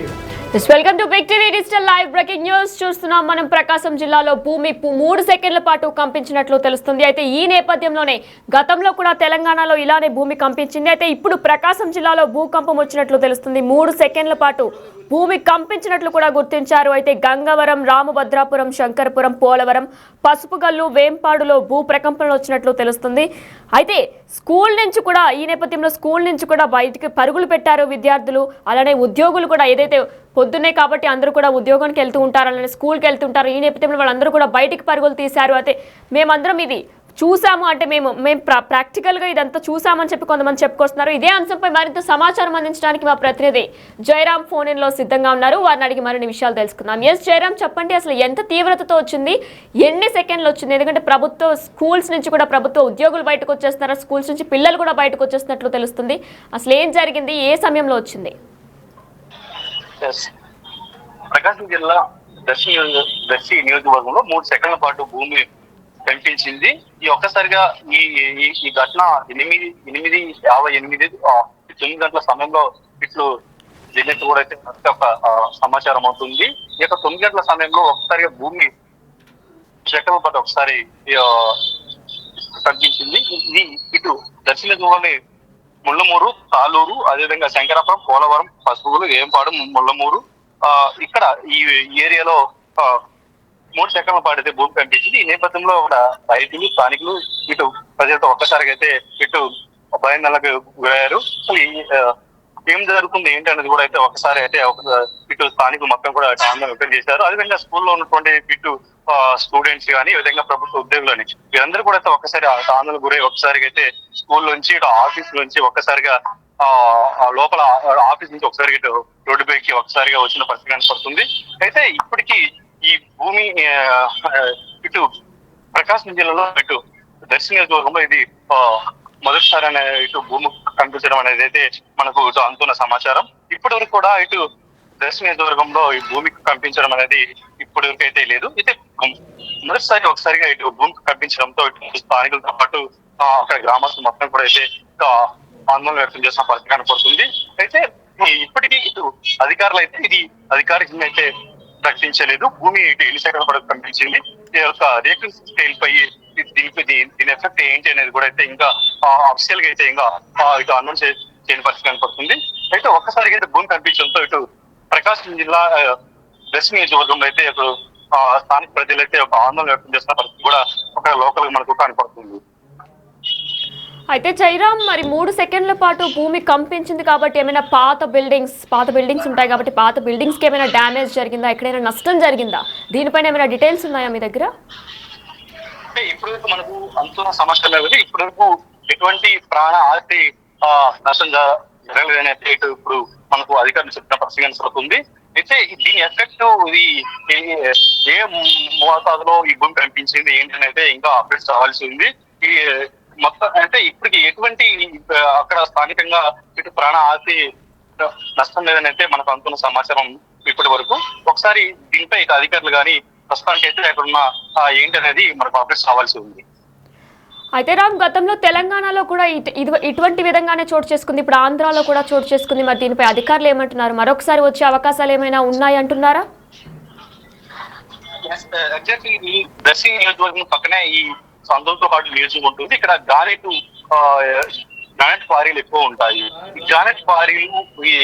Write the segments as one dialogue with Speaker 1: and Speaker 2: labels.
Speaker 1: here. Welcome to big TV digital live breaking news చూస్తున్నాం మనం ప్రకాశం జిల్లాలో భూమి మూడు సెకండ్ల పాటు కంపించినట్లు తెలుస్తుంది. అయితే ఈ నేపథ్యంలోనే గతంలో కూడా తెలంగాణలో ఇలానే భూమి కంపించింది. అయితే ఇప్పుడు ప్రకాశం జిల్లాలో భూకంపం వచ్చినట్లు తెలుస్తుంది. మూడు సెకండ్ల పాటు భూమి కంపించినట్లు కూడా గుర్తించారు. అయితే గంగవరం రామభద్రాపురం శంకరపురం పోలవరం పసుపుగల్లు వేంపాడులో భూ ప్రకంపనలు వచ్చినట్లు తెలుస్తుంది. అయితే స్కూల్ నుంచి కూడా ఈ నేపథ్యంలో స్కూల్ నుంచి కూడా బయటికి పరుగులు పెట్టారు విద్యార్థులు. అలానే ఉద్యోగులు కూడా ఏదైతే పొద్దున్నే కాబట్టి అందరూ కూడా ఉద్యోగానికి వెళ్తూ ఉంటారు అలానే స్కూల్కి వెళ్తుంటారు ఈ నేపథ్యంలో వాళ్ళందరూ కూడా బయటికి పరుగులు తీశారు. అయితే మేమందరం ఇది చూసాము. అంటే మేము మేము ప్రా ప్రాక్టికల్గా ఇదంతా చూసామని చెప్పి కొంతమంది చెప్పుకొస్తున్నారు. ఇదే అంశంపై మరింత సమాచారం అందించడానికి మా ప్రతినిధి జయరామ్ ఫోన్ ఇన్లో సిద్ధంగా ఉన్నారు. వారిని అడిగి మరిన్ని విషయాలు తెలుసుకుందాం. ఎస్ జయరామ్ చెప్పండి. అసలు ఎంత తీవ్రతతో వచ్చింది? ఎన్ని సెకండ్లు వచ్చింది? ఎందుకంటే ప్రభుత్వ స్కూల్స్ నుంచి కూడా ప్రభుత్వ ఉద్యోగులు బయటకు వచ్చేస్తున్నారు. స్కూల్స్ నుంచి పిల్లలు కూడా బయటకు వచ్చేస్తున్నట్లు తెలుస్తుంది. అసలు ఏం జరిగింది? ఏ సమయంలో వచ్చింది?
Speaker 2: ప్రకాశం జిల్లా దర్శి నియోజక దర్శి నియోజకవర్గంలో మూడు సెకండ్ల పాటు భూమి కనిపించింది. ఈ ఒక్కసారిగా ఈ ఈ- ఈ ఘటన ఎనిమిది ఎనిమిది యాభై ఎనిమిది తొమ్మిది గంటల సమయంలో ఇట్లు జరిగినట్టు కూడా అయితే ఒక సమాచారం అవుతుంది. ఈ యొక్క తొమ్మిది గంటల సమయంలో ఒకసారిగా భూమి సెకండ్ల పాటు ఒకసారి తగ్గించింది. కనిపించింది ఇది ఇటు దర్శిలోని ముళ్ళమూరు తాలూరు అదేవిధంగా శంకరాపురం పోలవరం పసుపులు ఏంపాడు ముళ్ళమూరు. ఆ ఇక్కడ ఈ ఏరియాలో ఆ, మూడు సెకండ్ల పాటు అయితే భూమి కనిపించింది. ఈ నేపథ్యంలో ఒక రైతులు స్థానికులు ఇటు ప్రజలతో ఒక్కసారిగా అయితే ఇటు భయాందోళనకు గురయ్యారు. ఏం జరుగుతుంది ఏంటి అనేది కూడా అయితే ఒకసారి అయితే ఒక ఇటు స్థానికులు మొత్తం కూడా ఆందోళన వ్యక్తం చేశారు. అదేవిధంగా స్కూల్లో ఉన్నటువంటి ఇటు స్టూడెంట్స్ కానీ ఈ విధంగా ప్రభుత్వ ఉద్యోగులు అని. వీరందరూ కూడా అయితే ఒకసారి ఆందోళన గురై ఒకసారి అయితే స్కూల్ నుంచి ఇటు ఆఫీస్ నుంచి ఒక్కసారిగా ఆ లోపల ఆఫీస్ నుంచి ఒకసారి ఇటు రోడ్డు పైకి ఒకసారిగా వచ్చిన పరిస్థితి కనపడుతుంది. అయితే ఇప్పటికీ ఈ భూమి ఇటు ప్రకాశం జిల్లాలో ఇటు దర్శన నియోజకవర్గంలో ఇది ఆ, మొదటిసారి అనే ఇటు భూమి కనిపించడం అనేది అయితే మనకు ఇటు అందుతున్న సమాచారం. ఇప్పటి వరకు కూడా ఇటు దర్శన నియోజకవర్గంలో ఈ భూమి కనిపించడం అనేది ఇప్పటి వరకు అయితే లేదు అయితే మొదటిసారి ఒకసారిగా ఇటు భూమి కనిపించడంతో ఇటు స్థానికులతో పాటు అక్కడ గ్రామస్తులు మొత్తం కూడా అయితే ఆందోళన వ్యక్తం చేసిన పరిస్థితి కనపడుతుంది. అయితే ఇప్పటికీ ఇటు అధికారులు అయితే ఇది అధికారికంగా అయితే ప్రకటించలేదు. భూమి ఇటు ఎన్ని శాఖల పడక కనిపించింది. ఈ యొక్క రేకుల స్కేల్ పై ఇది- దీనికి దీని ఎఫెక్ట్ ఏంటి అనేది కూడా అయితే ఇంకా అఫిషియల్గా అయితే ఇంకా ఇటు అనౌన్స్ చేయని పరిస్థితి కనపడుతుంది. అయితే ఒక్కసారిగా అయితే భూమి కనిపించడంతో ఇటు ప్రకాశం జిల్లా దర్శన నియోజకవర్గంలో అయితే ఇప్పుడు స్థానిక ప్రజలు అయితే ఒక ఆందోళన వ్యక్తం చేస్తున్న పరిస్థితి కూడా ఒక లోకల్గా మనకు కనపడుతుంది.
Speaker 1: అయితే జైరామ్ మరి మూడు సెకండ్ల పాటు భూమి కంపించింది కాబట్టి ఏమైనా పాత బిల్డింగ్స్ పాత బిల్డింగ్స్ ఉంటాయి కాబట్టి పాత బిల్డింగ్స్కి ఏమైనా డ్యామేజ్ జరిగిందా? ఎక్కడైనా నష్టం జరిగిందా? దీనిపైన ఏమైనా డీటెయిల్స్ ఉన్నాయా మీ దగ్గర?
Speaker 2: అంటే ఇప్పుడు మనకు అంతున్న సమస్య లేదు ఇప్పుడు వరకు ఎటువంటి ప్రాణ ఆస్తి నష్టం జ- జరగలేదని అయితే ఇప్పుడు మనకు అధికారులు చెప్పిన పరిస్థితి కనపడుతుంది అయితే దీని ఎఫెక్ట్ ఇది ఏ- మోతాదులో ఈ భూమి కనిపించింది ఏంటనైతే ఇంకా అప్డేట్స్ రావాల్సి ఉంది. ఈ మొత్తం అంటే ఇప్పటికి ఎటువంటి అక్కడ స్థానికంగా ఇటు ప్రాణ ఆస్తి నష్టం లేదని అయితే మనకు అనుకున్న సమాచారం ఇప్పటి వరకు. ఒకసారి దీనిపై అధికారులు కానీ ప్రస్తుతానికి అయితే అక్కడ ఉన్న ఏంటనేది ఏంటి అనేది మనకు అప్డేట్స్ రావాల్సి ఉంది.
Speaker 1: అయితే రామ్ గతంలో తెలంగాణలో కూడా ఇటు- ఇటు- ఇటువంటి విధంగానే చోటు చేసుకుంది. ఇప్పుడు ఆంధ్రాలో కూడా చోటు చేసుకుంది. మరి దీనిపై అధికారులు ఏమంటున్నారు? మరొకసారి వచ్చే అవకాశాలు ఏమైనా ఉన్నాయంటున్నారా
Speaker 2: ఎగ్జాక్ట్లీ uh, ఈ దర్శి నియోజకవర్గం పక్కనే ఈ సందులతో పాటు నియోజకవర్గం ఉంటుంది. ఇక్కడ గారెట్ గ్రానైట్ క్వారీలు ఎక్కువ ఉంటాయి. ఈ గ్రానైట్ క్వారీలు ఈ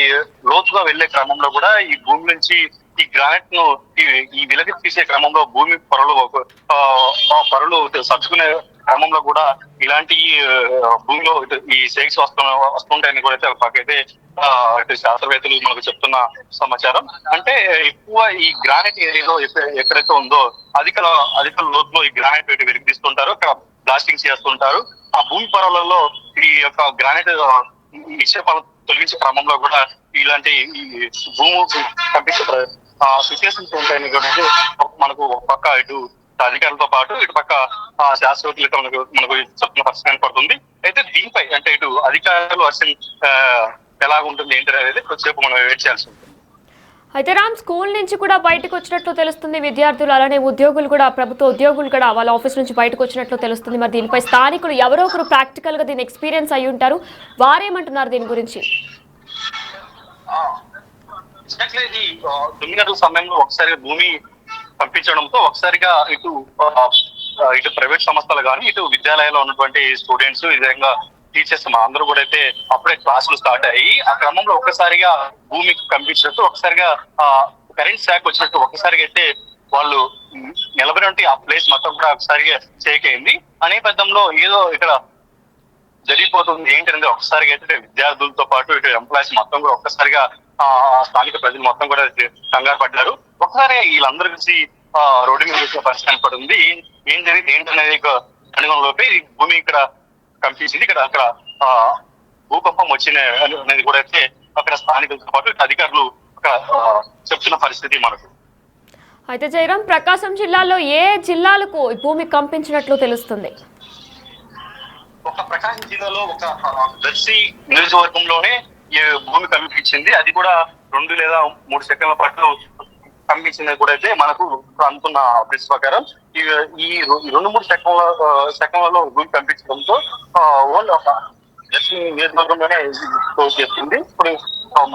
Speaker 2: లోతుగా వెళ్ళే క్రమంలో కూడా ఈ భూమి నుంచి ఈ గ్రానైట్ను ఈ- ఈ తీసే క్రమంలో భూమి పొరలు పొరలు సర్చుకునే క్రమంలో కూడా ఇలాంటి భూమిలో ఈ సేక్స్ వస్తు వస్తుంటాయని కూడా అయితే ఒక ఇటు శాస్త్రవేత్తలు మనకు చెప్తున్న సమాచారం. అంటే ఎక్కువ ఈ గ్రానైట్ ఏరియాలో ఎక్కడైతే ఉందో అధిక అధిక లోతులో ఈ గ్రానైట్ ఇటు బ్లాస్టింగ్ చేస్తుంటారు. ఆ భూమి పొరలలో ఈ యొక్క గ్రానైట్ నిక్షేపాలను నిక్షేపాలు తొలగించే క్రమంలో కూడా ఇలాంటి ఈ భూము కనిపించే సిచ్యువేషన్స్ ఉంటాయని కూడా మనకు ఒక పక్క ఇటు అధికారులతో పాటు ఇటు పక్క ఆ, శాస్త్రవేత్తలు మనకు మనకు చెప్తున్న పరిస్థితి కనపడుతుంది. అయితే దీనిపై అంటే ఇటు అధికారులు అసలు ఎలా ఉంటుంది ఏంటి అనేది కొద్దిసేపు మనం వెయిట్ చేయాల్సి ఉంటుంది.
Speaker 1: అయితే రామ్ స్కూల్ నుంచి కూడా బయటకు వచ్చినట్లు తెలుస్తుంది. విద్యార్థులు అలానే ఉద్యోగులు కూడా ప్రభుత్వ ఉద్యోగులు కూడా వాళ్ళ ఆఫీస్ నుంచి బయటకు వచ్చినట్లు తెలుస్తుంది. మరి దీనిపై స్థానికులు ఎవరో ఒకరు ప్రాక్టికల్గా దీని ఎక్స్పీరియన్స్ అయి ఉంటారు. వారేమంటున్నారు దీని గురించి?
Speaker 2: సమయంలో ఒకసారిగా భూమి పంపించడంతో ఒకసారిగా ఇటు ఇటు ప్రైవేట్ సంస్థలు కానీ ఇటు విద్యాలయాల్లో ఉన్నటువంటి స్టూడెంట్స్ ఈ విధంగా టీచర్స్ మా అందరూ కూడా అయితే అప్పుడే క్లాసులు స్టార్ట్ అయ్యి ఆ క్రమంలో ఒక్కసారిగా భూమికి కంపించినట్టు ఒకసారిగా కరెంట్ శాక్ వచ్చినట్టు ఒక్కసారిగా అయితే వాళ్ళు నిలబడి ఉంటే ఆ ప్లేస్ మొత్తం కూడా ఒకసారిగా షేక్ అయింది. ఆ నేపథ్యంలో ఏదో ఇక్కడ జరిగిపోతుంది ఏంటంటే ఒకసారిగా అయితే విద్యార్థులతో పాటు ఇటు ఎంప్లాయీస్ మొత్తం కూడా ఒక్కసారిగా స్థానిక ప్రజలు మొత్తం కూడా కంగారు పడ్డారు. ఒకసారి వీళ్ళందరూ కలిసి రోడ్డు మీద వచ్చే పరిస్థితి కనపడింది ఏం జరిగింది? ఏంటనేది ఈ భూమి ఇక్కడ కంపించింది ఇక్కడ అక్కడ ఆ భూకంపం వచ్చిన అనేది కూడా అయితే అక్కడ స్థానికులతో పాటు అధికారులు అక్కడ చెప్తున్న పరిస్థితి మనకు.
Speaker 1: అయితే జయరాం ప్రకాశం జిల్లాలో ఏ జిల్లాలకు భూమి కంపించినట్లు తెలుస్తుంది?
Speaker 2: ఒక ప్రకాశం జిల్లాలో ఒక దర్శి నియోజకవర్గంలోనే ఈ భూమి కంపించింది అది కూడా రెండు లేదా మూడు సెకండ్ల పాటు పంపించింది కూడా అయితే మనకు అందుకున్న అప్డేట్స్ ప్రకారం ఈ రెండు మూడు సెకండ్ల సెకండ్లలో రూల్ పంపించడంతో ఓన్లీ ఒక దర్శి నియోజకవర్గంలోనే క్లోజ్ చేస్తుంది. ఇప్పుడు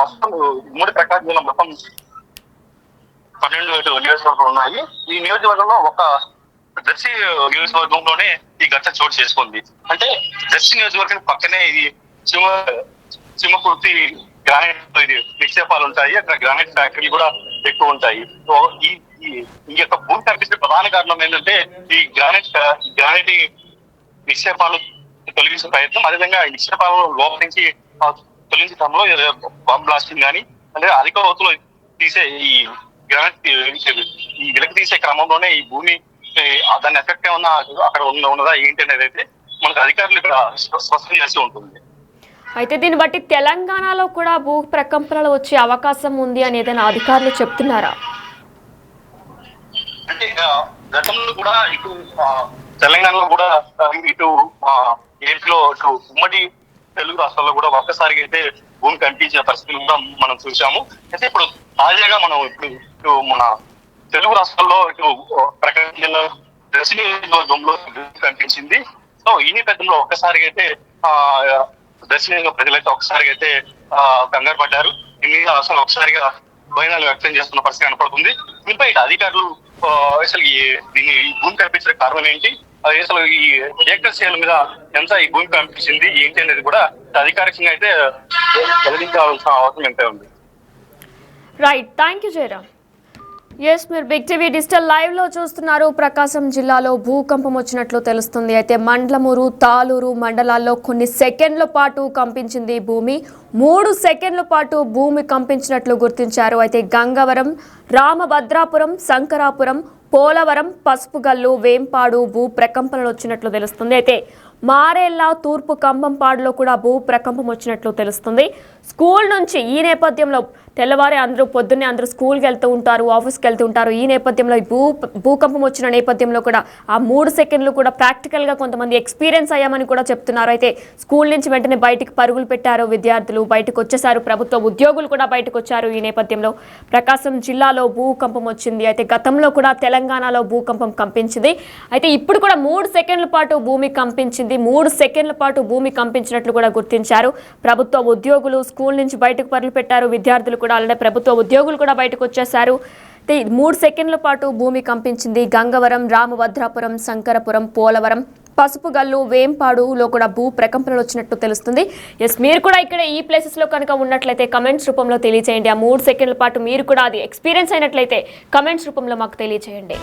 Speaker 2: మొత్తం మూడు ప్రకారం జిల్లా మొత్తం పన్నెండు ఇటు నియోజకవర్గాలు ఉన్నాయి. ఈ నియోజకవర్గంలో ఒక దర్శి నియోజకవర్గంలోనే ఈ ఘటన చోటు చేసుకుంది. అంటే జర్సీ నియోజకవర్గం పక్కనే ఇది సింహ సింహకుర్తి గ్రానైట్ ఇది నిక్షేపాలు ఉంటాయి. అక్కడ గ్రానైట్ ఫ్యాక్టరీ కూడా ఎక్కువ ఉంటాయి. సో ఈ ఈ- యొక్క భూమి కనిపించే ప్రధాన కారణం ఏంటంటే ఈ గ్రానైట్ గ్రానైట్ నిక్షేపాలు తొలగించే ప్రయత్నం. అదేవిధంగా నిక్షేపాలు నిక్షేపాలను లోపల నుంచి తొలగించడంలో ఏదో బాంబ్ బ్లాస్టింగ్ కానీ అంటే అధిక లోతులో తీసే ఈ గ్రానైట్ ఈ వెనక తీసే క్రమంలోనే ఈ భూమి దాని ఎఫెక్ట్ ఏమన్నా అక్కడ ఉన్నదా ఏంటి అనేది అయితే మనకు అధికారులు ఇక్కడ స్పష్టం చేసి ఉంటుంది.
Speaker 1: అయితే దీన్ని బట్టి తెలంగాణలో కూడా భూ ప్రకంపనలు వచ్చే అవకాశం ఉంది అని ఏదైనా అధికారులు చెప్తున్నారా?
Speaker 2: అంటే గతంలో కూడా ఇటు తెలంగాణలో కూడా ఇటు ఏపీలో ఇటు ఉమ్మడి తెలుగు రాష్ట్రాల్లో కూడా ఒక్కసారి అయితే భూమి కనిపించిన పరిస్థితులు కూడా మనం చూసాము అయితే ఇప్పుడు తాజాగా మనం ఇప్పుడు ఇటు మన తెలుగు రాష్ట్రాల్లో ఇటు ప్రకాశం జిల్లా భూమి కనిపించింది. సో ఈ నేపథ్యంలో ఒక్కసారి అయితే ఆ దర్శనంగా ప్రజలైతే ఒకసారిగా అయితే కంగారు పడ్డారు. మీద అసలు ఒకసారిగా భయాలు వ్యక్తం చేస్తున్న పరిస్థితి కనపడుతుంది. దీనిపై అధికారులు అసలు ఈ దీన్ని భూమి కనిపించిన కారణం ఏంటి? అది అసలు ఈ రియాక్టర్ సేల్ మీద ఎంత ఈ భూమి కనిపించింది? ఏంటి అనేది కూడా అధికారికంగా అయితే వెల్లడించాల్సిన అవసరం ఎంత ఉంది.
Speaker 1: Right thank you Jayaram S మీరు బిగ్ టీవీ డిజిటల్ లైవ్లో చూస్తున్నారు. ప్రకాశం జిల్లాలో భూకంపం వచ్చినట్లు తెలుస్తుంది. అయితే మండలమూరు తాలూరు మండలాల్లో కొన్ని సెకండ్ల పాటు కంపించింది భూమి. మూడు సెకండ్ల పాటు భూమి కంపించినట్లు గుర్తించారు. అయితే గంగవరం రామభద్రాపురం శంకరాపురం పోలవరం పసుపుగల్లు వేంపాడు భూ ప్రకంపనలు వచ్చినట్లు తెలుస్తుంది. అయితే మారేళ్ళ తూర్పు కంభంపాడులో కూడా భూ ప్రకంపం వచ్చినట్లు తెలుస్తుంది. స్కూల్ నుంచి ఈ నేపథ్యంలో తెల్లవారే అందరూ పొద్దున్నే అందరూ స్కూల్కి వెళ్తూ ఉంటారు ఆఫీస్కి వెళ్తూ ఉంటారు. ఈ నేపథ్యంలో ఈ భూ భూకంపం వచ్చిన నేపథ్యంలో కూడా ఆ మూడు సెకండ్లు కూడా ప్రాక్టికల్గా కొంతమంది ఎక్స్పీరియన్స్ అయ్యామని కూడా చెప్తున్నారు. అయితే స్కూల్ నుంచి వెంటనే బయటికి పరుగులు పెట్టారు విద్యార్థులు బయటకు వచ్చేసారు ప్రభుత్వ ఉద్యోగులు కూడా బయటకు వచ్చారు ఈ నేపథ్యంలో. ప్రకాశం జిల్లాలో భూకంపం వచ్చింది. అయితే గతంలో కూడా తెలంగాణలో భూకంపం కంపించింది. అయితే ఇప్పుడు కూడా మూడు సెకండ్ల పాటు భూమి కంపించింది. మూడు సెకండ్ల పాటు భూమి కంపించినట్లు కూడా గుర్తించారు. ప్రభుత్వ ఉద్యోగులు స్కూల్ నుంచి బయటకు పరుగులు పెట్టారు. విద్యార్థులు కూడా అలానే ప్రభుత్వ ఉద్యోగులు కూడా బయటకు వచ్చేసారు మూడు సెకండ్ల పాటు భూమి కంపించింది గంగవరం రామభద్రాపురం శంకరపురం పోలవరం. పసుపుగల్లు వేంపాడులో కూడా భూ ప్రకంపనలు వచ్చినట్టు తెలుస్తుంది. ఎస్ మీరు కూడా ఇక్కడ ఈ ప్లేసెస్లో కనుక ఉన్నట్లయితే కమెంట్స్ రూపంలో తెలియజేయండి ఆ మూడు సెకండ్ల పాటు మీరు కూడా అది ఎక్స్పీరియన్స్ అయినట్లయితే కమెంట్స్ రూపంలో మాకు తెలియజేయండి